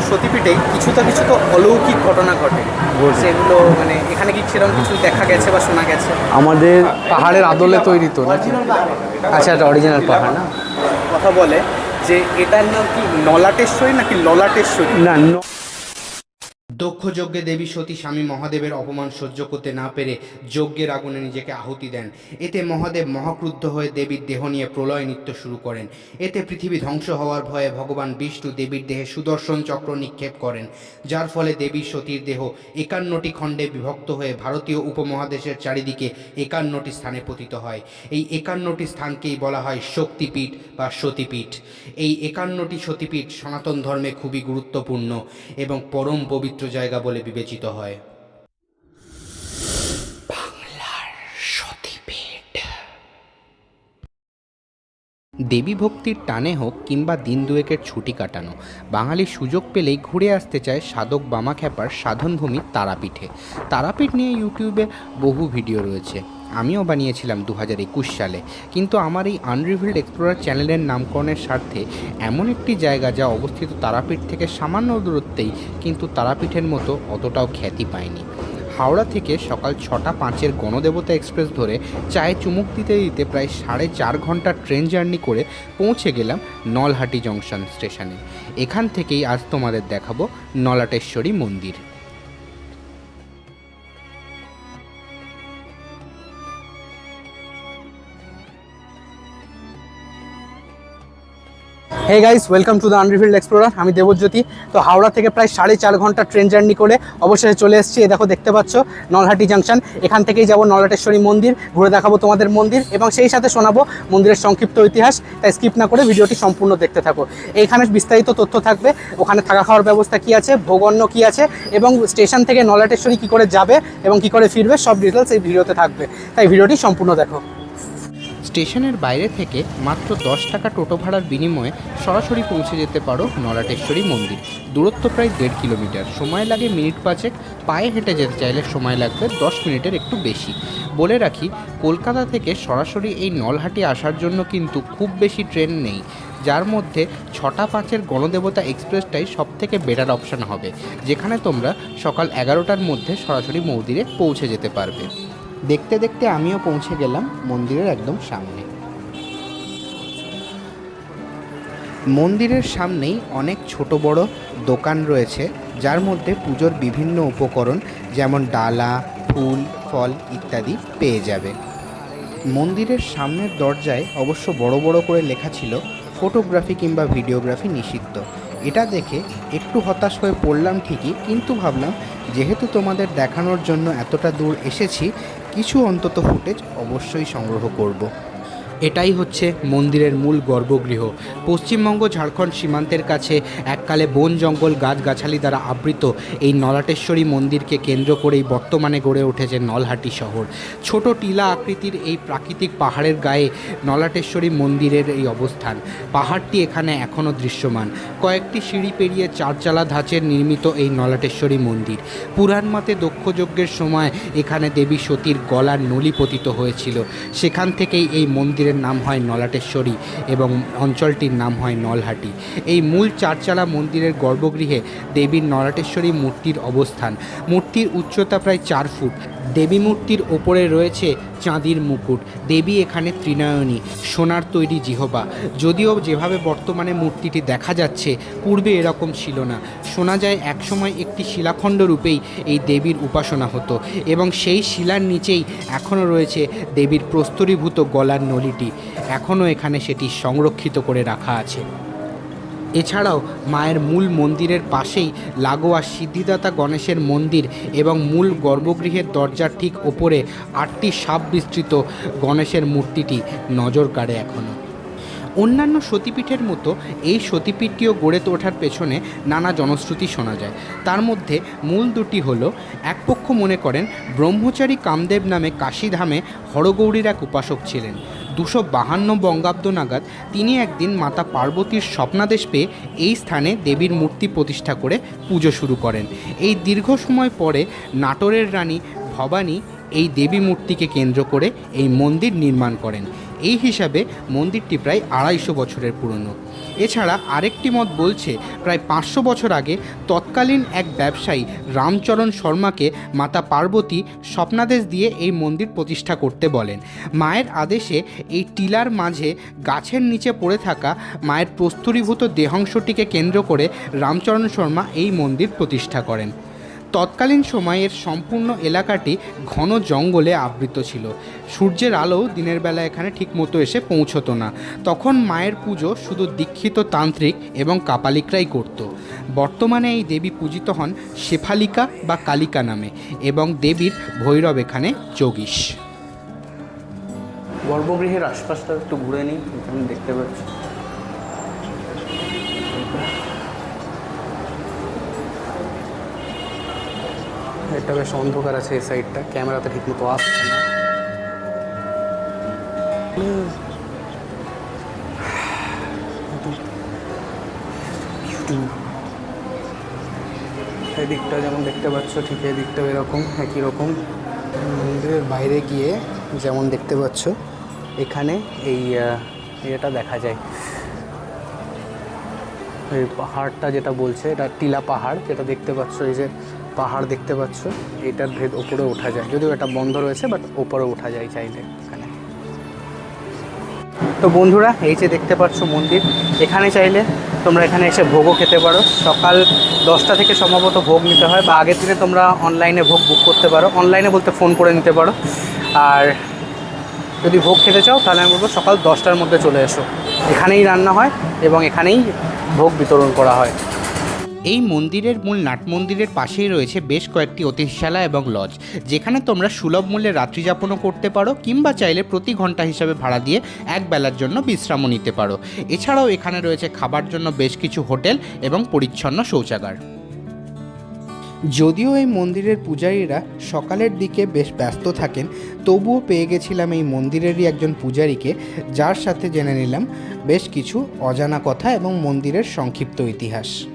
সতীপীঠেই কিছু তো কিছু তো অলৌকিক ঘটনা ঘটে। সেগুলো মানে এখানে কি সেরকম কিছু দেখা গেছে বা শোনা গেছে? আমাদের পাহাড়ের আদলে তৈরি তো আচ্ছা এটা অরিজিনাল পাহাড় না? কথা বলে যে এটার নাম কি নলাটেশ্বরী নাকি ললাটেশ্বরী? না ন- দক্ষ যজ্ঞে দেবী সতী স্বামী মহাদেবের অপমান সহ্য করতে না পেরে যজ্ঞের আগুনে নিজেকে আহুতি দেন। এতে মহাদেব মহাক্রুদ্ধ হয়ে দেবীর দেহ নিয়ে প্রলয় নৃত্য শুরু করেন। এতে পৃথিবী ধ্বংস হওয়ার ভয়ে ভগবান বিষ্ণু দেবীর দেহে সুদর্শন চক্র নিক্ষেপ করেন, যার ফলে দেবী সতীর দেহ একান্নটি খণ্ডে বিভক্ত হয়ে ভারতীয় উপমহাদেশের চারিদিকে একান্নটি স্থানে পতিত হয়। এই একান্নটি স্থানকেই বলা হয় শক্তিপীঠ বা সতীপীঠ। এই একান্নটি সতীপীঠ সনাতন ধর্মে খুবই গুরুত্বপূর্ণ এবং পরম পবিত্র জায়গা বলে বিবেচিত হয়। দেবী ভক্তির টানে হোক কিংবা দিন দুয়েকের ছুটি কাটানো, বাঙালি সুযোগ পেলেই ঘুরে আসতে চায় সাধক বামা খ্যাপার সাধনভূমি তারাপীঠে। তারাপীঠ নিয়ে ইউটিউবে বহু ভিডিও রয়েছে। আমিও বানিয়েছিলাম দু হাজার একুশ সালে। কিন্তু আমার এই আনরিভিল্ড এক্সপ্লোরার চ্যানেলের নামকরণের স্বার্থে এমন একটি জায়গা যা অবস্থিত তারাপীঠ থেকে সামান্য দূরত্বেই কিন্তু তারাপীঠের মতো অতটাও খ্যাতি পায়নি। হাওড়া থেকে সকাল ছটা পাঁচের গণদেবতা এক্সপ্রেস ধরে চায়ে চুমুক দিতে দিতে প্রায় সাড়ে চার ঘণ্টা ট্রেন জার্নি করে পৌঁছে গেলাম নলহাটি জংশন স্টেশনে। এখান থেকেই আজ তোমাদের দেখাবো নলাটেশ্বরী মন্দির। Hey guys welcome to the unrevealed explorer আমি দেবজ্যোতি। তো হাওড়া থেকে প্রায় সাড়ে চার ঘণ্টা ট্রেন জার্নি করে অবশেষে চলে এসেছি। এই দেখো, দেখতে পাচ্ছ, নলহাটি জাংশন। এখান থেকেই যাব নলহাটেশ্বরী মন্দির, ঘুরে দেখাবো তোমাদের মন্দির এবং সেই সাথে শোনাবো মন্দিরের সংক্ষিপ্ত ইতিহাস। তাই স্কিপ না করে ভিডিওটি সম্পূর্ণ দেখতে থাকো। এইখানে বিস্তারিত তথ্য থাকবে। ওখানে থাকা খাওয়ার ব্যবস্থা কি আছে, ভোগন্য কি আছে এবং স্টেশন থেকে নলহাটেশ্বরী কি করে যাবে এবং কি করে ফিরবে, সব ডিটেলস এই ভিডিওতে থাকবে। তাই ভিডিওটি সম্পূর্ণ দেখো। স্টেশনের বাইরে থেকে মাত্র দশ টাকা টোটো ভাড়ার বিনিময়ে সরাসরি পৌঁছে যেতে পারো নলাটেশ্বরী মন্দির। দূরত্ব প্রায় দেড় কিলোমিটার। সময় লাগে মিনিট পাঁচেক। পায়ে হেঁটে যেতে চাইলে সময় লাগবে দশ মিনিটের একটু বেশি। বলে রাখি, কলকাতা থেকে সরাসরি এই নলহাটি আসার জন্য কিন্তু খুব বেশি ট্রেন নেই। যার মধ্যে ছটা পাঁচের গণদেবতা এক্সপ্রেসটাই সব থেকে বেটার অপশান হবে। যেখানে তোমরা সকাল এগারোটার মধ্যে সরাসরি মন্দিরে পৌঁছে যেতে পারবে। দেখতে দেখতে আমিও পৌঁছে গেলাম মন্দিরের একদম সামনে। মন্দিরের সামনেই অনেক ছোট বড় দোকান রয়েছে, যার মধ্যে পুজোর বিভিন্ন উপকরণ যেমন ডালা, ফুল, ফল ইত্যাদি পেয়ে যাবে। মন্দিরের সামনের দরজায় অবশ্য বড় বড় করে লেখা ছিল, ফটোগ্রাফি কিংবা ভিডিওগ্রাফি নিষিদ্ধ। এটা দেখে একটু হতাশ হয়ে পড়লাম ঠিকই, কিন্তু ভাবলাম, যেহেতু তোমাদের দেখানোর জন্য এতটা দূর এসেছি কিছু অন্তত ফুটেজ অবশ্যই সংগ্রহ করব। এটাই হচ্ছে মন্দিরের মূল গর্ভগৃহ। পশ্চিমবঙ্গ, ঝাড়খণ্ড সীমান্তের কাছে এককালে বন জঙ্গল গাছগাছালি দ্বারা আবৃত এই নলাটেশ্বরী মন্দিরকে কেন্দ্র করেই বর্তমানে গড়ে উঠেছে নলহাটি শহর। ছোট টিলা আকৃতির এই প্রাকৃতিক পাহাড়ের গায়ে নলাটেশ্বরী মন্দিরের এই অবস্থান। পাহাড়টি এখানে এখনও দৃশ্যমান। কয়েকটি সিঁড়ি পেরিয়ে চারচালা ধাঁচের নির্মিত এই নলাটেশ্বরী মন্দির। পুরাণ পুরাণমতে দক্ষযজ্ঞের সময় এখানে দেবী সতীর গলার নলি পতিত হয়েছিল। সেখান থেকেই এই মন্দিরের নাম হয় নলাটেশ্বরী এবং অঞ্চলটির নাম হয় নলহাটি। এই মূল চারচালা মন্দিরের গর্ভগৃহে দেবীর নলাটেশ্বরী মূর্তির অবস্থান। মূর্তির উচ্চতা প্রায় চার ফুট। দেবী মূর্তির ওপরে রয়েছে চাঁদির মুকুট। দেবী এখানে ত্রিনয়নী, সোনার তৈরি জিহবা। যদিও যেভাবে বর্তমানে মূর্তিটি দেখা যাচ্ছে, পূর্বে এরকম ছিল না। শোনা যায়, একসময় একটি শিলাখণ্ড রূপেই এই দেবীর উপাসনা হতো এবং সেই শিলার নিচেই এখনও রয়েছে দেবীর প্রস্তরীভূত গলার নলিটি। এখনও এখানে সেটি সংরক্ষিত করে রাখা আছে। এছাড়াও মায়ের মূল মন্দিরের পাশেই লাগোয়া সিদ্ধিদাতা গণেশের মন্দির এবং মূল গর্ভগৃহের দরজার ঠিক ওপরে আটটি সাপ বিস্তৃত গণেশের মূর্তিটি নজর কাড়ে এখনও। অন্যান্য সতীপীঠের মতো এই সতীপীঠটিও গড়ে ওঠার পেছনে নানা জনশ্রুতি শোনা যায়। তার মধ্যে মূল দুটি হলো, এক পক্ষ মনে করেন ব্রহ্মচারী কামদেব নামে কাশীধামে হরগৌরীর এক উপাসক ছিলেন। দুশো বাহান্ন বঙ্গাব্দ নাগাদ তিনি একদিন মাতা পার্বতীর স্বপ্নাদেশ পেয়ে এই স্থানে দেবীর মূর্তি প্রতিষ্ঠা করে পুজো শুরু করেন। এই দীর্ঘ সময় পরে নাটোরের রানী ভবানী এই দেবী মূর্তিকে কেন্দ্র করে এই মন্দির নির্মাণ করেন। এই হিসাবে মন্দিরটি প্রায় আড়াইশো বছরের পুরনো। এছাড়া আরেকটি মত বলছে, প্রায় পাঁচশো বছর আগে তৎকালীন এক ব্যবসায়ী রামচরণ শর্মাকে মাতা পার্বতী স্বপ্নাদেশ দিয়ে এই মন্দির প্রতিষ্ঠা করতে বলেন। মায়ের আদেশে এই টিলার মাঝে গাছের নিচে পড়ে থাকা মায়ের প্রস্তুরীভূত দেহাংশটিকে কেন্দ্র করে রামচরণ শর্মা এই মন্দির প্রতিষ্ঠা করেন। তৎকালীন সময়ের সম্পূর্ণ এলাকাটি ঘন জঙ্গলে আবৃত ছিল। সূর্যের আলো দিনের বেলা এখানে ঠিকমতো এসে পৌঁছতো না। তখন মায়ের পুজো শুধু দীক্ষিত তান্ত্রিক এবং কাপালিকরাই করত। বর্তমানে এই দেবী পূজিত হন শেফালিকা বা কালিকা নামে এবং দেবীর ভৈরব এখানে যোগীশ। গর্ভগৃহের আশপাশটা একটু ঘুরে নিই দেখতে পাচ্ছি। এটা বেশ অন্ধকার আছে এই সাইডটা। ক্যামেরাতে ঠিকমতো আসছে না। এদিকটা যেমন দেখতে পাচ্ছ, ঠিক এদিকটাও এরকম, একই রকম। মন্দিরের বাইরে গিয়ে যেমন দেখতে পাচ্ছ, এখানে এই ইয়েটা দেখা যায়। এই পাহাড়টা যেটা বলছে, এটা টিলা পাহাড়, যেটা দেখতে পাচ্ছ, এই যে পাহাড় দেখতে পাচ্ছ, এটার ভেদ ওপরে ওঠা যায়। যদিও এটা বন্ধ রয়েছে বাট ওপরে ওঠা যায় চাইলে এখানে। তো বন্ধুরা, এই যে দেখতে পাচ্ছ মন্দির, এখানে চাইলে তোমরা এখানে এসে ভোগও খেতে পারো। সকাল দশটা থেকে সম্ভবত ভোগ নিতে হয়, বা আগের দিনে তোমরা অনলাইনে ভোগ বুক করতে পারো। অনলাইনে বলতে ফোন করে নিতে পারো। আর যদি ভোগ খেতে চাও, তাহলে আমি বলব সকাল দশটার মধ্যে চলে এসো। এখানেই রান্না হয় এবং এখানেই ভোগ বিতরণ করা হয়। এই মন্দিরের মূল নাট মন্দিরের পাশেই রয়েছে বেশ কয়েকটি অতিথিশালা এবং লজ, যেখানে তোমরা সুলভ মূল্যে রাত্রিযাপনও করতে পারো কিংবা চাইলে প্রতি ঘণ্টা হিসাবে ভাড়া দিয়ে এক বেলার জন্য বিশ্রামও নিতে পারো। এছাড়াও এখানে রয়েছে খাবার জন্য বেশ কিছু হোটেল এবং পরিচ্ছন্ন শৌচাগার। যদিও এই মন্দিরের পূজারীরা সকালের দিকে বেশ ব্যস্ত থাকেন, তবুও পেয়ে গেছিলাম এই মন্দিরেরই একজন পূজারীকে, যার সাথে জেনে নিলাম বেশ কিছু অজানা কথা এবং মন্দিরের সংক্ষিপ্ত ইতিহাস।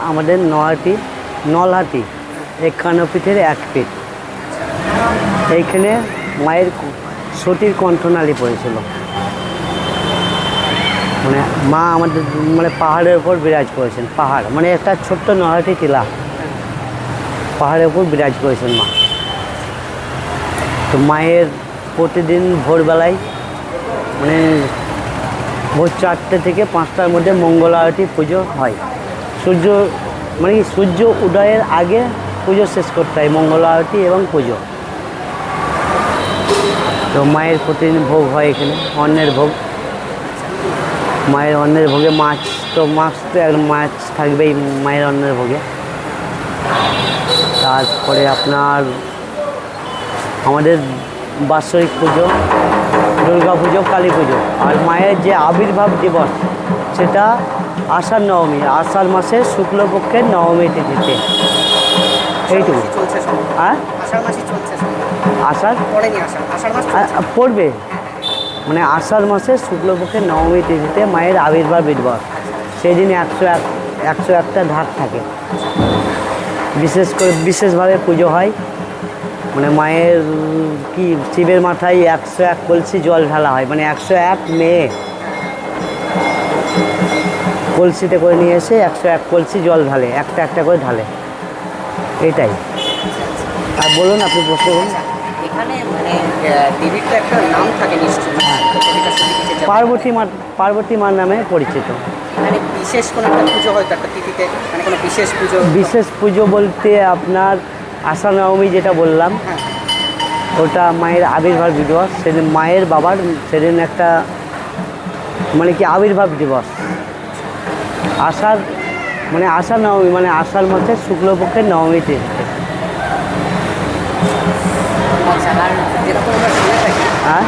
আমাদের নহাটি নলহাটি একান্ন পিঠের এক পিঠ। এইখানে মায়ের সতীর কণ্ঠনালী পড়েছিল। মানে মা আমাদের মানে পাহাড়ের উপর বিরাজ করেছেন, পাহাড়। মানে একটা ছোট্ট নলহাটি টিলা। পাহাড়ের উপর বিরাজ করেছেন মা। তো মায়ের প্রতিদিন ভোরবেলায় মানে ভোর চারটে থেকে পাঁচটার মধ্যে মঙ্গল আরতি পুজো হয়। সূর্য মানে কি সূর্য উদয়ের আগে পুজো শেষ করতে হয়, মঙ্গল আরতি এবং পুজো। তো মায়ের প্রতিদিন ভোগ হয় এখানে, অন্নের ভোগ। মায়ের অন্নের ভোগে মাছ তো মাছ তো একদম মাছ থাকবেই মায়ের অন্নের ভোগে। তারপরে আপনার আমাদের বাৎসরিক পুজো, দুর্গা পুজো, কালী পুজো। আর মায়ের যে আবির্ভাব দিবস, সেটা আষাঢ় নবমী আষাঢ় মাসে শুক্লপক্ষের নবমী তিথিতে। এইটুকু। আর আষাঢ় পড়বে। মানে আষাঢ় মাসে শুক্লপক্ষের নবমী তিথিতে মায়ের আবির্ভাব দিবস সেই দিন একশো এক একশো একটা ধার থাকে। বিশেষ করে বিশেষভাবে পুজো হয়। মানে মায়ের কি শিবের মাথায় একশো এক কলসি জল ঢালা হয়। মানে একশো এক মেয়ে। কলসিতে করে নিয়ে এসে একশো এক কলসি জল ঢালে একটা একটা করে ঢালে। এটাই। আর বলুন আপনি প্রশ্ন করুন। এখানে মানে দেবীর তো একটা নাম থাকে নিশ্চয়ই। পার্বতী মা পার্বতী মার নামে পরিচিত। মানে বিশেষ কোনো একটা পুজো হয়তো একটা তিথিতে? মানে কোনো বিশেষ পুজো? বিশেষ পুজো বলতে আপনার আষাঢ় নবমী যেটা বললাম হ্যাঁ। ওটা মায়ের আবির্ভাব দিবস। সেদিন মায়ের বাবার সেদিন একটা মানে কি আবির্ভাব দিবস। আষাঢ় মানে আষাঢ় নবমী মানে আষাঢ় মাসের শুক্লপক্ষের নবমী তিথিতে আর যেরকম আমরা হ্যাঁ?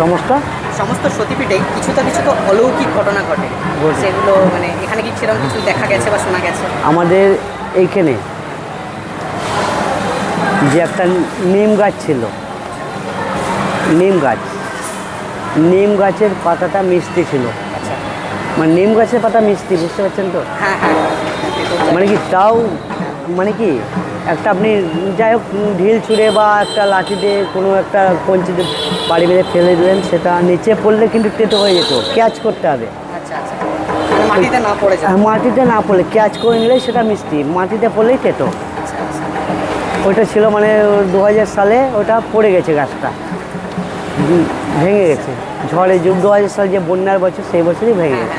সমস্ত সমস্ত সতীপীঠেই কিছু তো কিছু তো অলৌকিক ঘটনা ঘটে। ঘটে। সেগুলো মানে এখানে কি সেরকম কিছু দেখা গেছে বা শোনা গেছে? আমাদের এইখানে যে একটা নিম গাছ ছিল নিম গাছ। নিম গাছের পাতাটা মিষ্টি ছিল। আচ্ছা। মানে নিম গাছের পাতা মিষ্টি বুঝতে পারছেন তো? হ্যাঁ হ্যাঁ। মানে কি তাও মানে কি একটা আপনি যাই হোক ঢিল ছুঁড়ে বা একটা লাঠি দিয়ে কোনো একটা কঞ্চিতে বাড়ি বেঁধে ফেলে দিলেন সেটা নিচে পড়লে কিন্তু তেতো হয়ে যেত ক্যাচ করতে হবে। আচ্ছা আচ্ছা। মানে মাটিতে না পড়ে মাটিতে না পড়লে ক্যাচ করে নিলেই সেটা মিষ্টি মাটিতে পড়লেই তেতো। ওইটা ছিল মানে দু হাজার সালে ওটা পড়ে গেছে গাছটা। ভেঙে গেছে। ঝড়ে যুগ দু হাজার সাল যে বন্যার বছর সেই বছরই ভেঙে গেছে।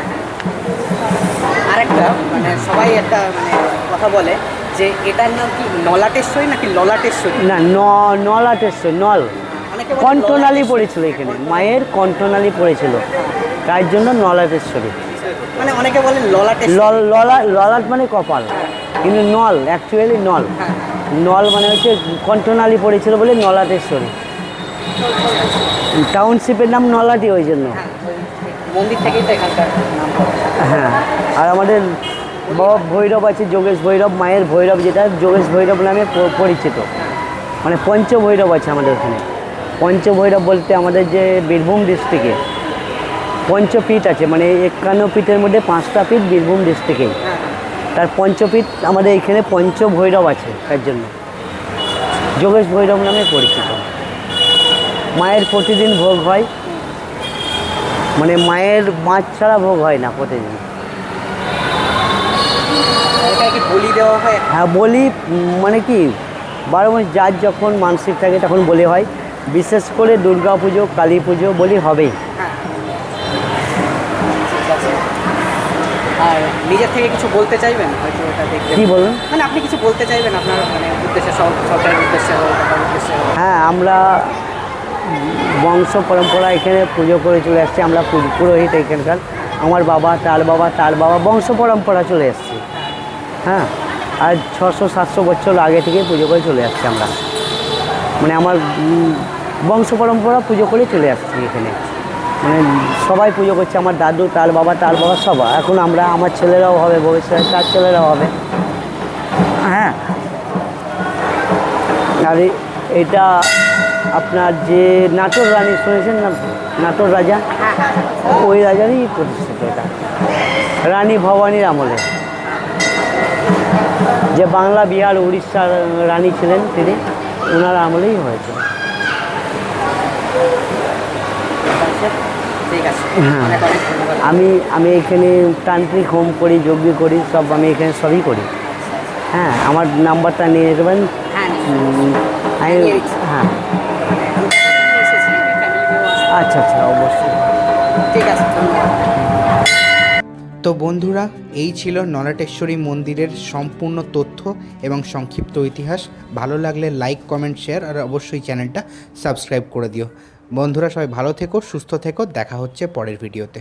আরেকটা মানে সবাই একটা মানে কথা বলে যে এটার নাম কি নলাটেশ্বরী নাকি ললাটেশ্বরী? না ন নলাটেশ্বর নল। কণ্ঠনালী পড়েছিল এখানে। মায়ের কণ্ঠনালী পড়েছিল। তার জন্য নলাটেশ্বরী। মানে অনেকে বলে ললাটেশ্বরী। লল ললা ললাট মানে কপাল। কিন্তু নল অ্যাকচুয়ালি নল। নল মানে হচ্ছে কণ্ঠনালী পড়েছিল বলে নলাটেশ্বরী। টাউনশিপের নাম নলাটি ওই জন্য। মন্দির থেকেই তো এখানকার নাম হ্যাঁ আর আমাদের বাবা ভৈরব আছে যোগেশ ভৈরব মায়ের ভৈরব যেটা যোগেশ ভৈরব নামে পরিচিত। মানে পঞ্চ ভৈরব আছে আমাদের ওখানে। পঞ্চ ভৈরব বলতে আমাদের যে বীরভূম ডিস্ট্রিক্টে পঞ্চপীঠ আছে মানে একান্ন পীঠের মধ্যে পাঁচটা পীঠ বীরভূম ডিস্ট্রিক্টেই তার পঞ্চপীঠ আমাদের এখানে পঞ্চ ভৈরব আছে তার জন্য। যোগেশ ভৈরব নামে পরিচিত। মায়ের প্রতিদিন ভোগ হয়। মানে মায়ের মাছ ছাড়া ভোগ হয় না প্রতিদিন। বলি দেওয়া হয়? হ্যাঁ বলি মানে কি বারো মাস যার যখন মানসিক থাকে তখন বলি হয়। বিশেষ করে দুর্গা পুজো কালী পুজো বলি হবেই। আর নিজের থেকে কিছু বলতে চাইবেন? হয়তো এটা দেখতে কি বলুন? মানে আপনি কিছু বলতে চাইবেন আপনার মানে উদ্দেশ্যে সব সরকারের উদ্দেশ্যে হোক উদ্দেশ্যে হ্যাঁ আমরা বংশ পরম্পরা এখানে পুজো করে চলে আসছি আমরা পুরোহিত এখানকার। আমার বাবা, তার বাবা তার বাবা বংশ পরম্পরা চলে এসছি। হ্যাঁ? আর ছশো, সাতশো বছর আগে থেকে পুজো করে চলে আসছি আমরা। মানে আমার বংশ পরম্পরা পুজো করে চলে আসছি এখানে। মানে সবাই পুজো করছে। আমার দাদু, তার বাবা তার বাবা সবাই এখন আমরা, আমার ছেলেরাও হবে, ভবিষ্যতে তার ছেলেরাও হবে। হ্যাঁ? আর এটা আপনার যে নাটোর রানী শুনেছেন না? নাটোর রাজা? ওই রাজারই প্রতিষ্ঠিত এটা। রানী ভবানীর আমলে। যে বাংলা বিহার উড়িষ্যার রানী ছিলেন তিনি ওনার আমলেই হয়েছে। হ্যাঁ। আমি আমি এখানে তান্ত্রিক হোম করি যজ্ঞ করি সব আমি এখানে সবই করি। হ্যাঁ আমার নাম্বারটা নিয়ে হ্যাঁ নিচ্ছি। হ্যাঁ। আচ্ছা আচ্ছা অবশ্যই। ঠিক আছে তো বন্ধুরা এই ছিল নলাটেশ্বরী মন্দিরের সম্পূর্ণ তথ্য এবং সংক্ষিপ্ত ইতিহাস। ভালো লাগলে লাইক কমেন্ট শেয়ার আর অবশ্যই চ্যানেলটা সাবস্ক্রাইব করে দিও। বন্ধুরা সবাই ভালো থেকো সুস্থ থেকো। দেখা হচ্ছে পরের ভিডিওতে।